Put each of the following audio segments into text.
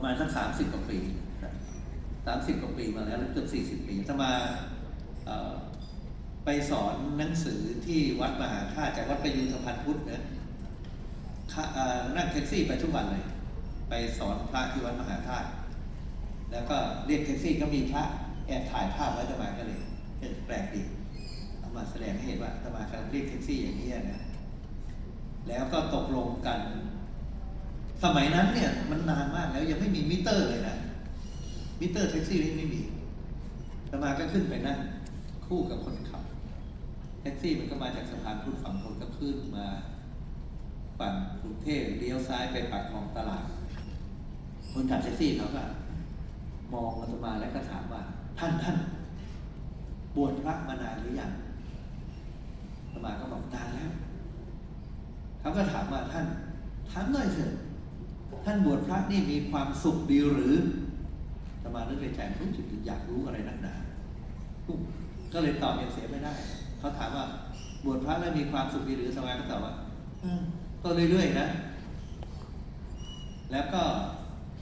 ประมาณสักสามสิบกว่าปีสามสิบกว่าปีมาแล้วเกือบสี่สิบปีถ้ามาไปสอนหนังสือที่วัดมหาธาตุจากวัดประยูรพันพุทธนะค่าเอ่อนั่งแท็กซี่ไปทุกวันเลย ไปสอนพระที่วัดมหาธาตุแล้วก็เรียกแท็กซี่ก็มีพระแอบถ่ายภาพไว้ตมาก็เลยเออแปลกดีเอามาแสดงให้เห็นว่าตมากำลังเรียกแท็กซี่อย่างนี้นะแล้วก็ตกลงกัน สมัยนั้นเนี่ยมันนานมากแล้วยังไม่มีมิเตอร์เลยนะ มิเตอร์แท็กซี่ไม่มีตมาก็ขึ้นไปนั่งคู่กับคนขับ แท็กซี่มันก็มาจากสะพานพุทธฝั่งทนก็ขึ้นมาฝั่งกรุงเทพเลี้ยวซ้ายไปปากคลองตลาด คนขับแท็กซี่เขาก็มองอาตมาแล้วก็ถามว่า ท่านท่านบวชพระมานานหรือยังอาตมาก็บอกนานแล้วเขาก็ถามว่าท่านถามหน่อยเถอะ ท่านบวชพระนี่มีความสุขดีหรืออาตมานึกในใจรู้สึกอยากรู้อะไรนักหนา ก็เลยตอบยังเสียไม่ได้ เขาถามว่าบวชพระแล้วมีความสุขดีหรืออาตมาก็ตอบว่าเออก็เรื่อยๆนะ แล้วก็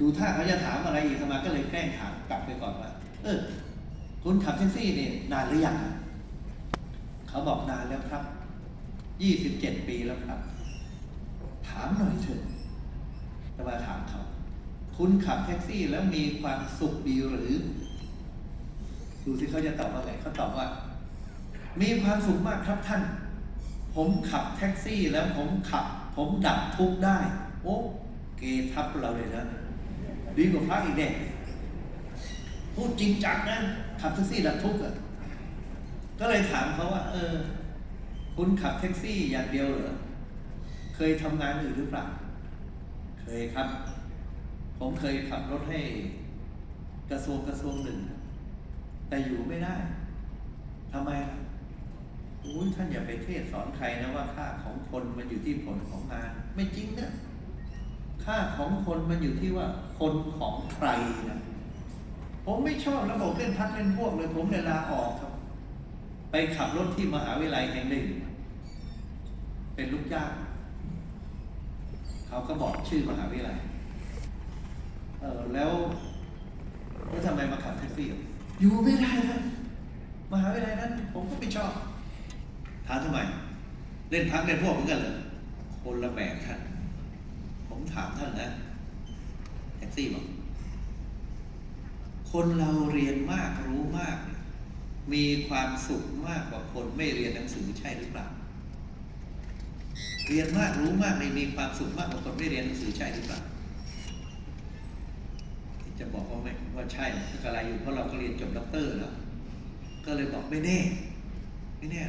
ดูท่าเขาจะถามอะไรอีกอาตมาก็เลยแกล้งถามกลับไปก่อนว่าเออคุณขับแท็กซี่นี่นานหรือยังเขาบอกนานแล้วครับ ยี่สิบเจ็ดปีแล้วครับ ถามหน่อยเถอะ จะมาถามเขา คุณขับแท็กซี่แล้วมีความสุขดีหรือ ดูสิเขาจะตอบว่าไงเขาตอบว่า มีความสุขมากครับท่าน ผมขับแท็กซี่แล้วผมขับ ผมดับทุกข์ได้ โอ้เกทับเราเลยนะดีกว่าพระอีกเนี่ยพูดจริงจังนะขับแท็กซี่ดับทุกข์อะก็เลยถามเขาว่า เออ คุณขับแท็กซี่อย่างเดียวเหรอ เคยทำงานอื่นหรือเปล่า เคยครับ ผมเคยขับรถให้กระทรวงกระทรวงหนึ่ง แต่อยู่ไม่ได้ทำไมล่ะอุ้ยท่านอย่าไปเทศสอนใครนะว่าค่าของคนมันอยู่ที่ผลของงาน ไม่จริงนะค่าของคนมันอยู่ที่ว่าคนของใครนะผมไม่ชอบระบบเล่นพักเล่นพวกเลย ผมเลยลาออกครับ ไปขับรถที่มหาวิทยาลัยแห่งหนึ่ง เป็นลูกจ้าง เขาก็บอกชื่อมหาวิทยาลัยเออแล้วแล้วทำไมมาขับแท็กซี่อะอยู่ไม่ได้นะมหาวิทยาลัยนั้น ผมก็ไม่ชอบถามทำไม เล่นพักเล่นพวกเหมือนกันเหรอคนละแบบท่านผมถามท่านนะแท็กซี่บอกคนเราเรียนมากรู้มาก มีความสุขมากกว่าคนไม่เรียนหนังสือใช่หรือเปล่า เรียนมากรู้มากในมีความสุขมากกว่าคนไม่เรียนหนังสือใช่หรือเปล่าจะบอกว่าไม่ว่าใช่ก็อะไรอยู่เพราะเราก็เรียนจบด็อกเตอร์แล้วก็เลยบอกไม่แน่ ไม่แน่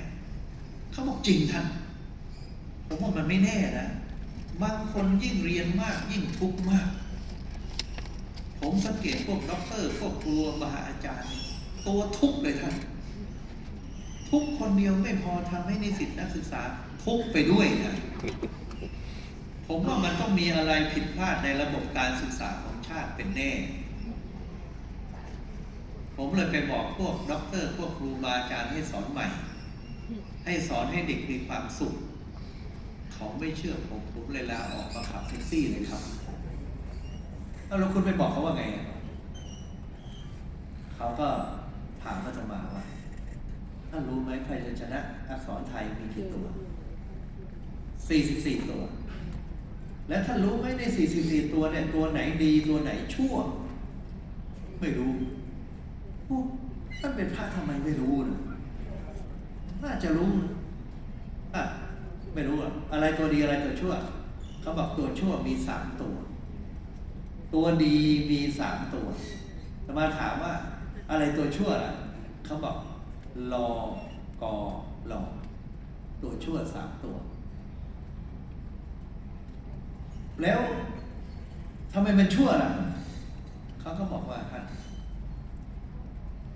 เขาบอกจริงท่านผมว่ามันไม่แน่นะบางคนยิ่งเรียนมากยิ่งทุกข์มาก ผมสังเกตพวกด็อกเตอร์พวกครูมหาอาจารย์ ตัวทุกข์เลยท่าน ทุกคนเดียวไม่พอทำให้นิสิตนักศึกษาทุกไปด้วยนะผมว่ามันต้องมีอะไรผิดพลาดในระบบการศึกษาของชาติเป็นแน่ ผมเลยไปบอกพวกด็อกเตอร์พวกครูบาอาจารย์ให้สอนใหม่ ให้สอนให้เด็กมีความสุข เขาไม่เชื่อผมผมเลยลาออกมาขับแท็กซี่เลยครับแล้วคุณไปบอกเขาว่าไง เขาก็ถามอาตมาว่า ท่านรู้ไหมพยัญชนะอักษรไทยมีกี่ตัว 44 ตัว และท่านรู้ไหมใน 44 ตัวเนี่ยตัวไหนดีตัวไหนชั่ว ไม่รู้โอ้ท่านเป็นพระทำไมไม่รู้นะน่าจะรู้นะอะไม่รู้อะอะไรตัวดีอะไรตัวชั่ว เขาบอกตัวชั่วมีสามตัว ตัวดีมีสามตัวแต่มาถามว่าอะไรตัวชั่วล่ะเขาบอก รอกอรอตัวชั่วสามตัว แล้วทำไมมันชั่วล่ะ เขาก็บอกว่าท่าน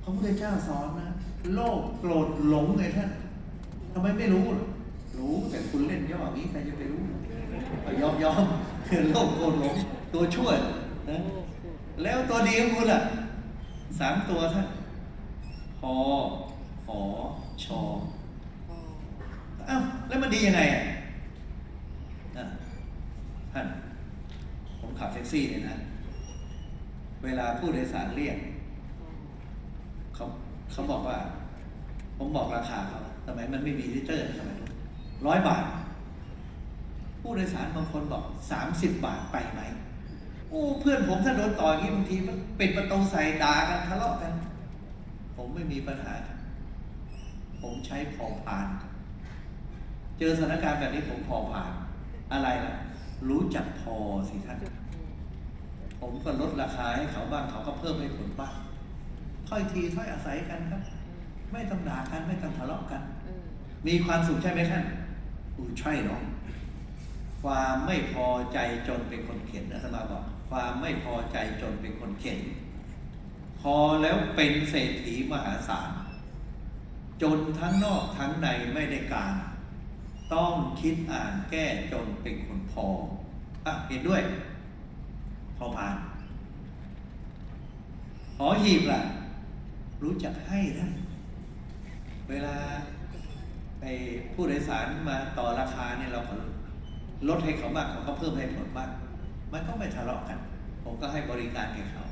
พระพุทธเจ้าสอนนะ โลภโกรธหลงไงท่านทำไมไม่รู้รู้แต่คุณเล่นย่ออย่างนี้ใครจะไปรู้ยอมยอมคือโลภโกรธหลงตัวชั่วนะแล้วตัวดีของคุณล่ะสามตัวท่านพอ อชอเอ้าแล้วมันดียังไงอะอะท่านผมขับแท็กซี่เนี่ยนะ เวลาผู้โดยสารเรียกเขาเขาบอกว่า ผมบอกราคาเขาสมัยมันไม่มีลิเตอร์สมัยร้อยบาท ผู้โดยสารบางคนบอกสามสิบบาทไปไหมโอ้เพื่อนผมถ้าโดนต่ออย่างนี้บางทีมันปิดประตูใส่ด่ากันทะเลาะกัน ผมไม่มีปัญหา ผมใช้พอผ่าน เจอสถานการณ์แบบนี้ผมพอผ่าน อะไรล่ะ รู้จักพอสิท่าน ผมก็ลดราคาให้เขาบ้างเขาก็เพิ่มให้ผลบ้างค่อยทีค่อยอาศัยกันครับ ไม่ต้องด่ากันไม่ต้องทะเลาะกัน มีความสุขใช่ไหมท่านอูใช่เนาะความไม่พอใจจนเป็นคนเข็นอาตมาบอก ความไม่พอใจจนเป็นคนเข็น พอแล้วเป็นเศรษฐีมหาศาล จนทั้งนอกทั้งในไม่ได้การ ต้องคิดอ่านแก้จนเป็นคนพออะเห็นด้วย พอผ่าน หอหีบล่ะ รู้จักให้นะเวลาไปผู้โดยสารมาต่อราคาเนี่ยเราก็ลดให้เขามากเขาก็เพิ่มให้ผลมาก มันก็ไม่ทะเลาะกัน ผมก็ให้บริการแก่เขา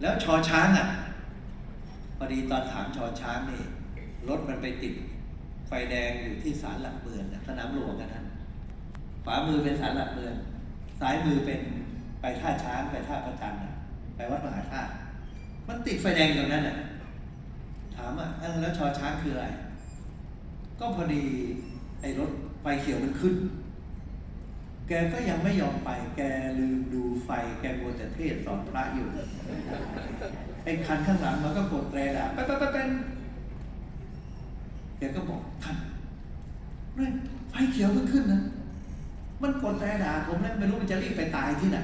แล้วชอช้างอะ พอดีตอนถามชอช้างนี่รถมันไปติดไฟแดงอยู่ที่ศาลหลักเมืองน่ะสนามหลวงกันท่านขวามือเป็นศาลหลักเมืองซ้ายมือเป็นไปท่าช้างไปท่าพระจันทร์ไปวัดมหาธาตุมันติดไฟแดงอยู่นั้นน่ะถามอะเอ้าแล้วชอช้างคืออะไร ก็พอดีไอ้รถไฟเขียวมันขึ้น แกก็ยังไม่ยอมไป แกลืมดูไฟ แกมัวแต่เทศสอนพระอยู่ ไอ้คันข้างหลังมันก็กดแตรด่าไปไปไปเป็นแกก็บอกท่านนี่ไฟเขียวมันขึ้นนะ มันกดแตรด่าผมแล้วไม่รู้มันจะรีบไปตายที่ไหน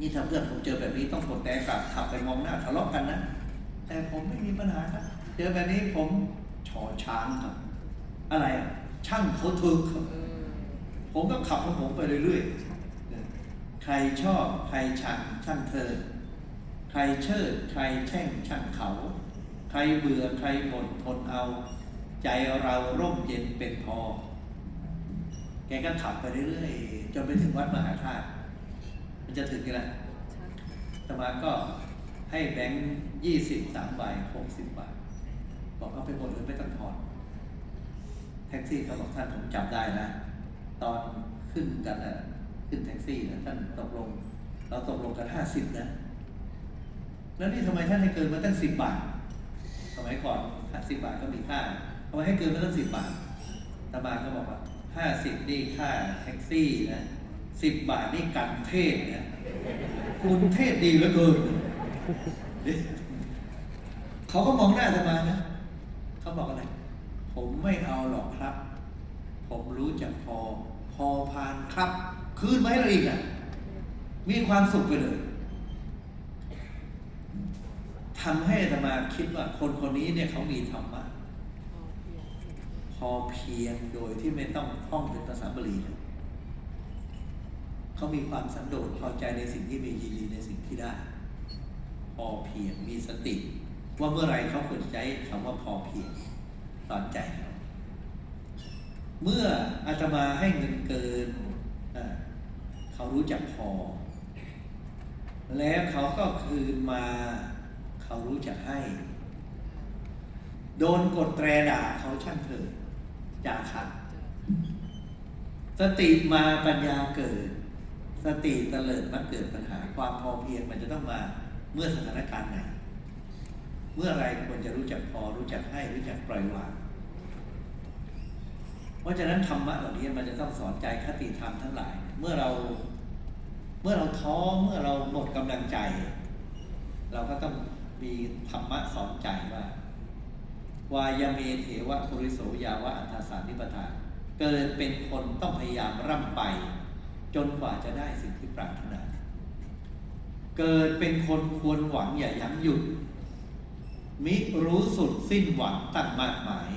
นี่ถ้าเพื่อนผมเจอแบบนี้ต้องกดแตรกลับขับไปมองหน้าทะเลาะกันนะ แต่ผมไม่มีปัญหาครับ เจอแบบนี้ผมชอช้างครับ อะไรอะช่างเขาทึกครับ ผมก็ขับของผมไปเรื่อยๆ ใครชอบใครชังช่างเธอ ใครเชิดใครแช่งช่างเขา ใครเบื่อใครหมดทนเอา ใจเราร่มเย็นเป็นพอ แกก็ขับไปเรื่อยๆ จนไปถึงวัดมหาธาตุ มันจะถึงกันแล้วตมาก็ให้แบงค์ยี่สิบสามใบหกสิบบาท บอกเอาไปหมดเลยไม่ต้องทอน แท็กซี่เขาบอกท่านผมจำได้นะ ตอนขึ้นกันนะขึ้นแท็กซี่นะท่านตกลง เราตกลงกันห้าสิบนะแล้วนี่ทำไมท่านให้เกินมาตั้งสิบบาทสมัยก่อนห้าสิบบาทก็มีค่าทำไมให้เกินมาตั้งสิบบาทตาบาก็บอกว่าห้าสิบนี่ค่าแท็กซี่นะสิบบาทนี่กันเทศนะคุณเทศดีเหลือเกินเขาก็มองหน้าตามานะเขาบอกอะไรผมไม่เอาหรอกครับ ผมรู้จักพอ พอพานครับ คืนมาให้เราอีกอะ มีความสุขไปเลยทำให้อาตมาคิดว่าคนคนนี้เนี่ยเขามีธรรมะพอเพียงโดยที่ไม่ต้องท่องเป็นภาษาบาลีนะเขามีความสันโดษพอใจในสิ่งที่มียินดีในสิ่งที่ได้ พอเพียงมีสติ ว่าเมื่อไรเขาควรใช้คำว่าพอเพียงสอนใจเขา เมื่ออาตมาให้เงินเกิน เขารู้จักพอ แล้วเขาก็คืนมา เขารู้จักให้ โดนกดแตรด่าเขาช่างเถิดจาขัด สติมาปัญญาเกิด สติเตลิดมันเกิดปัญหาความพอเพียงมันจะต้องมาเมื่อสถานการณ์ไหน เมื่อไรควรจะรู้จักพอรู้จักให้รู้จักปล่อยวาง เพราะฉะนั้นธรรมะเหล่านี้มันจะต้องสอนใจคติธรรมทั้งหลาย เมื่อเราเมื่อเราท้อเมื่อเราหมดกำลังใจ เราก็ต้องมีธรรมะสอนใจว่าวายเมเถวะปุริโสยาวะอัฏาสานิปทานเกิดเป็นคนต้องพยายามร่ำไป จนกว่าจะได้สิ่งที่ปรารถนา เกิดเป็นคนควรหวังอย่ายั้งหยุด มิรู้สุดสิ้นหวังตั้งมากมาย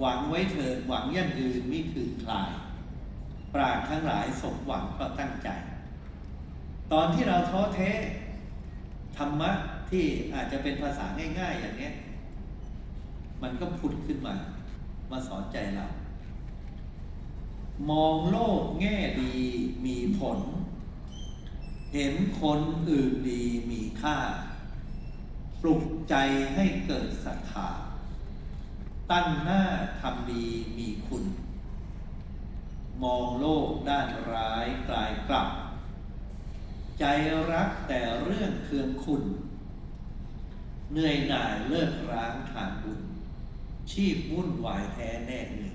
หวังไว้เถิดหวังยั่งยืนมิคือคลาย ปราดทั้งหลายสมหวังเพราะตั้งใจ ตอนที่เราท้อแท้ธรรมะที่อาจจะเป็นภาษาง่ายๆ อย่างนี้มันก็พุดขึ้นมา มาสอนใจเรา มองโลกแง่ดีมีผล เห็นคนอื่นดีมีค่า ปลุกใจให้เกิดศรัทธา ตั้งหน้าทำดีมีคุณ มองโลกด้านร้ายกลายกลับ ใจรักแต่เรื่องเคืองคุณ เหนื่อยหน่ายเลิกร้างทางบุญ ชีพวุ่นวายแท้แน่เนึ่